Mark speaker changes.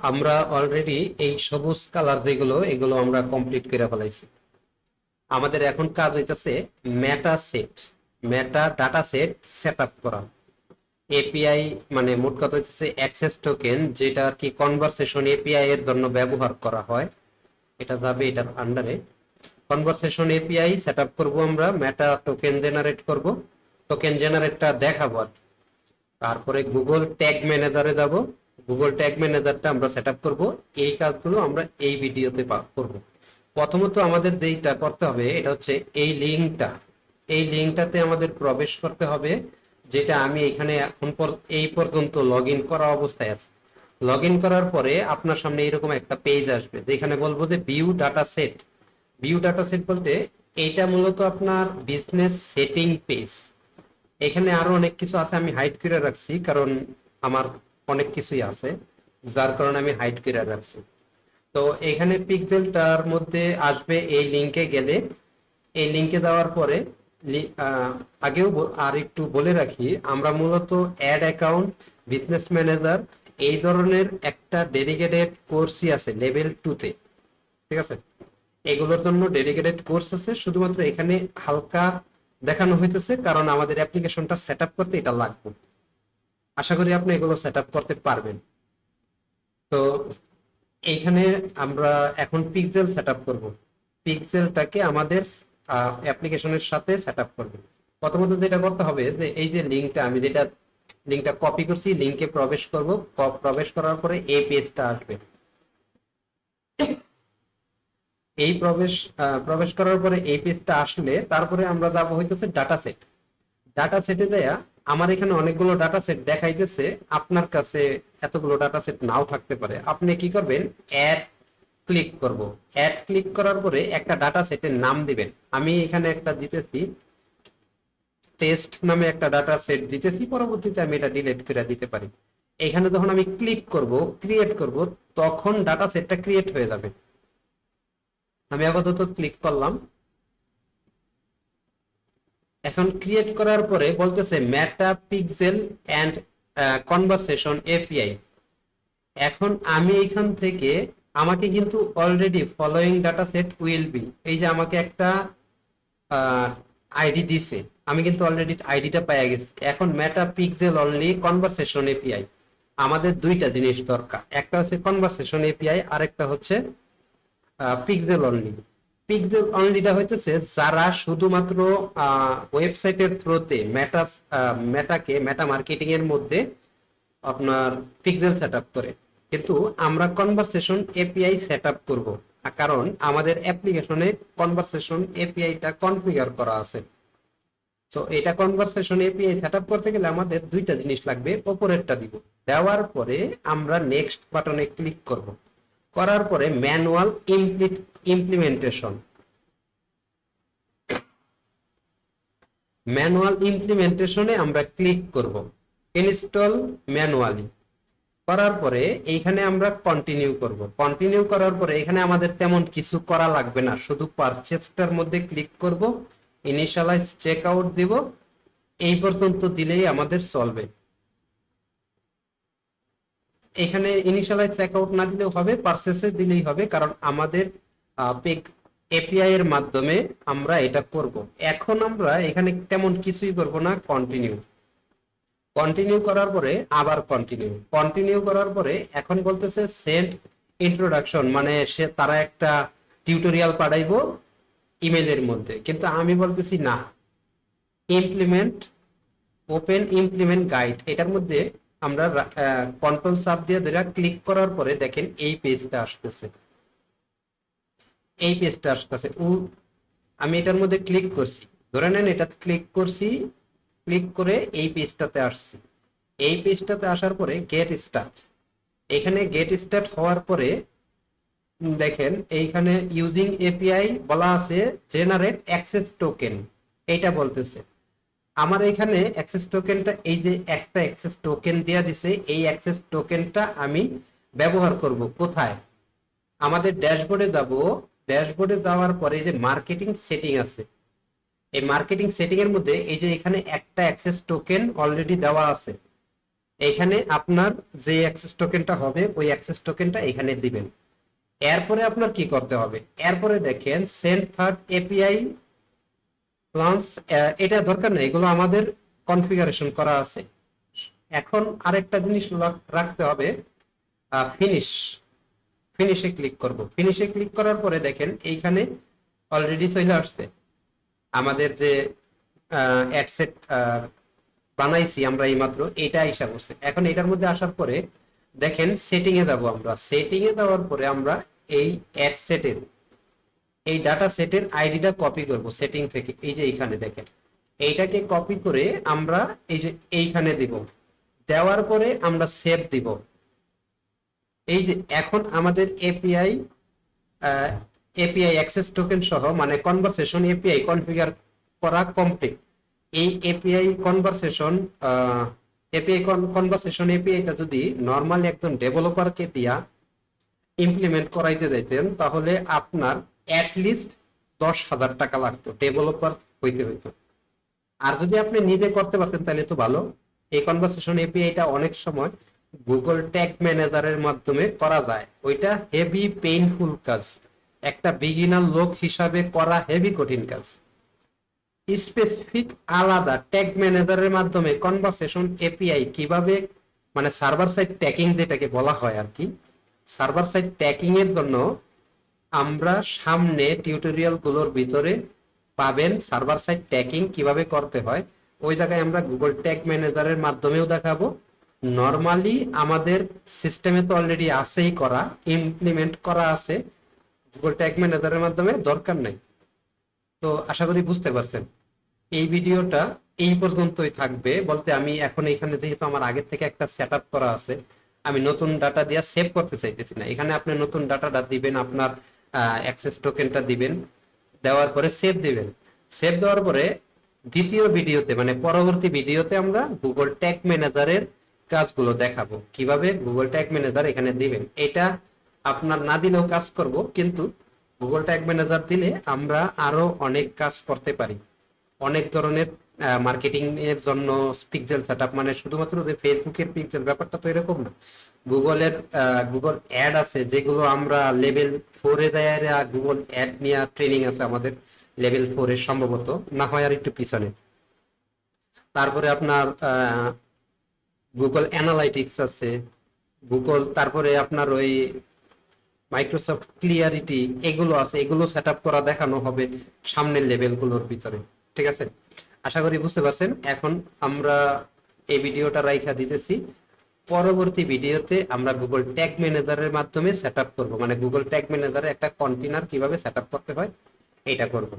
Speaker 1: আমরা অলরেডি এই সবুজ কালার যেগুলো, এগুলো আমরা কমপ্লিট করে ফেলাইছি। আমাদের এখন কাজ হইতেছে Meta set Meta data set set up করা এপিআই মানে মোট কথা হচ্ছে অ্যাক্সেস টোকেন যেটা আর কি কনভারসেশন এপিআই এর জন্য ব্যবহার করা হয়। এটা যাবে এটার আন্ডারে কনভারসেশন এপিআই সেট আপ করব আমরা মেটা টোকেন জেনারেট করব। টোকেন জেনারেটটা দেখাবো তারপরে গুগল ট্যাগ ম্যানেজারে যাব। গুগল ট্যাগ ম্যানেজারটা আমরা সেট আপ করব। এই কাজগুলো আমরা এই ভিডিওতে করব। প্রথমত আমাদের যেইটা করতে হবে, এটা হচ্ছে এই লিঙ্কটা এই লিঙ্কটাতে আমাদের প্রবেশ করতে হবে, যেটা আমি এখানে এখন এই পর্যন্ত লগ ইন করা অবস্থায় আছে। লগ ইন করার পরে আপনার সামনে এরকম একটা পেজ আসবে, যেখানে বলব যে view data set view data set বলতে এইটা মূলত আপনার বিজনেস সেটিং পেজ এখানে আরও অনেক কিছু আছে, আমি হাইড করে রাখছি, কারণ আমার অনেক কিছুই আছে, যার কারণে আমি হাইড করে রাখছি। তো এখানে পিক্সেলটার মধ্যে আসবে এই লিংকে গেলে। এই লিংকে যাওয়ার পরে আগেও আর একটু বলে রাখি, আমরা মূলত অ্যাড অ্যাকাউন্ট বিজনেস ম্যানেজার এই ধরনের একটা ডেডিকেটেড কোর্সই আছে লেভেল টুতে ঠিক আছে? এগুলোর জন্য ডেডিকেটেড কোর্স আছে, শুধুমাত্র এখানে হালকা দেখানো হইতেছে, কারণ আমাদের অ্যাপ্লিকেশনটা সেট করতে এটা লাগবে। আশা করি আপনি এগুলো সেট করতে পারবেন। তো এইখানে আমরা এখন পিক্সেল সেট আপ করব। পিক্সেলটাকে আমাদের অ্যাপ্লিকেশনের সাথে সেট আপ করব। প্রথমত যেটা করতে হবে যে এই যে লিঙ্কটা আমি যেটা লিঙ্কটা কপি করছি লিঙ্কে প্রবেশ করব। প্রবেশ করার পরে এই পেজটা আসবে। এই প্রবেশ প্রবেশ করার পরে এই পেজটা আসলে তারপরে আমরা যাব হইতেছে ডাটা সেট ডাটা সেটে দেয়া আমার এখানে অনেকগুলো ডাটা সেট দেখাইতেছে। আপনার কাছে এতগুলো ডাটা সেট নাও থাকতে পারে। আপনি কি করবেন? অ্যাড ক্লিক করব। অ্যাড ক্লিক করার পরে একটা ডাটা সেটের নাম দিবেন। আমি এখানে একটা দিতেছি টেস্ট নামে একটা ডাটা সেট দিতেছি। পরবর্তীতে আমি এটা ডিলিট করে দিতে পারি। এখানে যখন আমি ক্লিক করব ক্রিয়েট করব, তখন ডাটা সেটটা ক্রিয়েট হয়ে যাবে। আমি আপাতত ক্লিক করলাম। এখন ক্রিয়েট করার পরে বলতেছে Meta pixel and conversation API এখন আমি এখান থেকে আমাকে কিন্তু already following data set will be এই যে আমাকে একটা আইডি দিছে। আমি কিন্তু অলরেডি আইডিটা পেয়ে গেছি। এখন Meta pixel only conversation API আমাদের দুইটা জিনিস দরকার। একটা হচ্ছে কনভারসেশন এপিআই আরেকটা হচ্ছে পিক্সেল অনলি পিক্সেল অনলিটা হইতেছে যারা শুধুমাত্র ওয়েবসাইটের থ্রুতে মেটা মেটাকে মেটা মার্কেটিং এর মধ্যে আপনার পিক্সেল সেট করে। কিন্তু আমরা কনভারসেশন এপিআই সেট আপ করব কারণ আমাদের অ্যাপ্লিকেশনে কনভারসেশন এপিআইটা কনফিগার করা আছে। তো এটা কনভারসেশন এপিআই সেট আপ করতে গেলে আমাদের দুইটা জিনিস লাগবে, ওপরেরটা দিব। দেওয়ার পরে আমরা নেক্সট বাটনে ক্লিক করব। করার পরে ম্যানুয়াল ইমপ্লিমেন্টেশন। ম্যানুয়াল ইমপ্লিমেন্টেশনে আমরা ক্লিক করব। Install manually. করার পরে এইখানে আমরা কন্টিনিউ করব। কন্টিনিউ করার পরে এখানে আমাদের তেমন কিছু করা লাগবে না। শুধু পারচেসটার মধ্যে ক্লিক করব। ইনিশিয়ালাইজ চেক আউট দিব। এই পর্যন্ত দিলেই আমাদের চলবে। এখানে ইনিশিয়ালাইজ চেক আউট না দিলেও হবে পারচেসে দিলেই হবে, কারণ আমাদের এপিআই এর মাধ্যমে আমরা এটা করব। এখন আমরা এখানে তেমন কিছুই করব না কন্টিনিউ কন্টিনিউ করার পরে আবার কন্টিনিউ কন্টিনিউ করার পরে এখন বলতেছে সেন্ট ইন্ট্রোডাকশন মানে সে, তারা একটা টিউটোরিয়াল পাঠাইবো ইমেলের মধ্যে। কিন্তু আমি বলতেছি না। ইমপ্লিমেন্ট ওপেন ইমপ্লিমেন্ট গাইড এটার মধ্যে আমরা কন্ট্রোল সাব দিয়ে ধরে ক্লিক করার পরে দেখেন এই পেজটা আসতেছে। এই পেজটা আসতেছে। ও আমি এটার মধ্যে ক্লিক করছি। ধরে নেন এটা ক্লিক করছি ক্লিক করে এই পেজটাতে আসছি। এই পেজটাতে আসার পরে গেট স্টার্ট এখানে গেট স্টার্ট হওয়ার পরে দেখেন এইখানে ইউজিং এপিআই বলা আছে জেনারেট অ্যাক্সেস টোকেন এইটা বলতেছে। আমার এখানে অ্যাক্সেস টোকেনটা এই যে একটা অ্যাক্সেস টোকেন দেয়া দিছে, এই অ্যাক্সেস টোকেনটা আমি ব্যবহার করব কোথায়? আমাদের ড্যাশবোর্ডে যাব ড্যাশবোর্ডে যাওয়ার পরে যে মার্কেটিং সেটিং আছে, এই মার্কেটিং সেটিং এর মধ্যে এই যে এখানে একটা অ্যাক্সেস টোকেন অলরেডি দেওয়া আছে, এখানে আপনার যে অ্যাক্সেস টোকেনটা হবে, ওই অ্যাক্সেস টোকেনটা এখানে দিবেন। এরপরে আপনার কি করতে হবে? এরপরে দেখেন সেন্ড থার্ড এপিআই লঞ্চ এটা দরকার নেই, এগুলো আমাদের কনফিগারেশন করা আছে। এখন আরেকটা জিনিস রাখতে হবে ফিনিশ ফিনিশে ক্লিক করব। ফিনিশে ক্লিক করার পরে দেখেন, এইখানে অলরেডি চলে আসছে। আমাদের যে অ্যাডসেট বানাইছি আমরা এইমাত্র, এটা হিসাব করছে এখন এটার মধ্যে আসার পরে দেখেন সেটিং এ যাব আমরা। সেটিং এ দেওয়ার পরে আমরা এই অ্যাড সেটের এই ডাটা সেটের আইডিটা কপি করব সেটিং থেকে। এই যে এইখানে দেখেন। এইটাকে কপি করে আমরা এই যে এইখানে দিব। দেওয়ার পরে আমরা সেভ দিব। এই যে এখন আমাদের এপিআই এপিআই অ্যাক্সেস টোকেন সহ মানে কনভারসেশন এপিআই কনফিগার করা কমপ্লিট এই এপিআই কনভারসেশন এপিআই কনভারসেশন এপিআইটা যদি নর্মালি একজন ডেভেলপারকে দিয়া ইমপ্লিমেন্ট করাইতে যাইতেন, তাহলে আপনার অ্যাটলিস্ট দশ হাজার টাকা লাগতো ডেভেলপার হইতে হইতো। আর যদি আপনি নিজে করতে পারতেন, তাহলে তো ভালো। এই কনভারসেশন এপিআইটা অনেক সময় গুগল ট্যাগ ম্যানেজারের মাধ্যমে করা যায়। ওইটা হেভি পেইনফুল কাজ। একটা বিগিনার লোক হিসাবে করা হেভি কঠিন কাজ। স্পেসিফিক আলাদা ট্যাগ ম্যানেজারের মাধ্যমে কনভারসেশন এপিআই কীভাবে মানে সার্ভার সাইড ট্যাকিং যেটাকে বলা হয় আর কি সার্ভার সাইড ট্যাকিং এর জন্য আমরা সামনে টিউটোরিয়ালগুলোর ভিতরে পাবেন সার্ভার সাইড ট্যাকিং কীভাবে করতে হয়। ওই জায়গায় আমরা গুগল ট্যাগ ম্যানেজারের মাধ্যমেও দেখাবো। নর্মালি আমাদের সিস্টেমে তো অলরেডি আছেই করা ইমপ্লিমেন্ট করা আছে। গুগল ট্যাগ ম্যানেজারের মাধ্যমে দরকার নাই। তো আশা করি বুঝতে পারছেন। এই ভিডিওটা এই পর্যন্তই থাকবে। বলতে আমি এখন এখানে যেহেতু আমার আগের থেকে একটা সেট করা আছে, আমি নতুন ডাটা দিয়ে সেভ করতে চাইতেছি না। এখানে আপনি নতুন ডাটাটা দিবেন, আপনার অ্যাক্সেস টোকেনটা দিবেন। দেওয়ার পরে সেভ দিবেন। সেভ দেওয়ার পরে দ্বিতীয় ভিডিওতে মানে পরবর্তী ভিডিওতে আমরা গুগল ট্যাগ ম্যানেজারের কাজগুলো দেখাবো। কীভাবে গুগল ট্যাগ ম্যানেজার এখানে দিবেন? এটা আপনার না দিলেও কাজ করব, কিন্তু গুগল ট্যাগ ম্যানেজার দিলে আমরা আরও অনেক কাজ করতে পারি। অনেক ধরনের মার্কেটিং এর জন্য পিক্সেল সেটআপ মানে শুধুমাত্র যে ফেসবুকের পিক্সেল ব্যাপারটা তো এরকম না। গুগলের গুগল অ্যাড আছে, যেগুলো আমরা লেভেল ফোরে দেয় গুগল অ্যাড নিয়ে ট্রেনিং আছে আমাদের লেভেল ফোর সম্ভবত, না হয় আর একটু পিছনে। তারপরে আপনার গুগল অ্যানালাইটিক্স আছে গুগল তারপরে আপনার ওই মাইক্রোসফট ক্লিয়ারিটি এগুলো আছে, এগুলো সেট করা দেখানো হবে সামনের লেভেলগুলোর ভিতরে। ঠিক আছে? আশা করি বুঝতে পারছেন। এখন আমরা এই ভিডিওটা রাইখা দিতেছি। পরবর্তী ভিডিওতে আমরা গুগল ট্যাগ ম্যানেজারের মাধ্যমে সেট আপ করব। মানে গুগল ট্যাগ ম্যানেজারে একটা কন্টেনার কীভাবে সেট আপ করতে হয় এটা করব।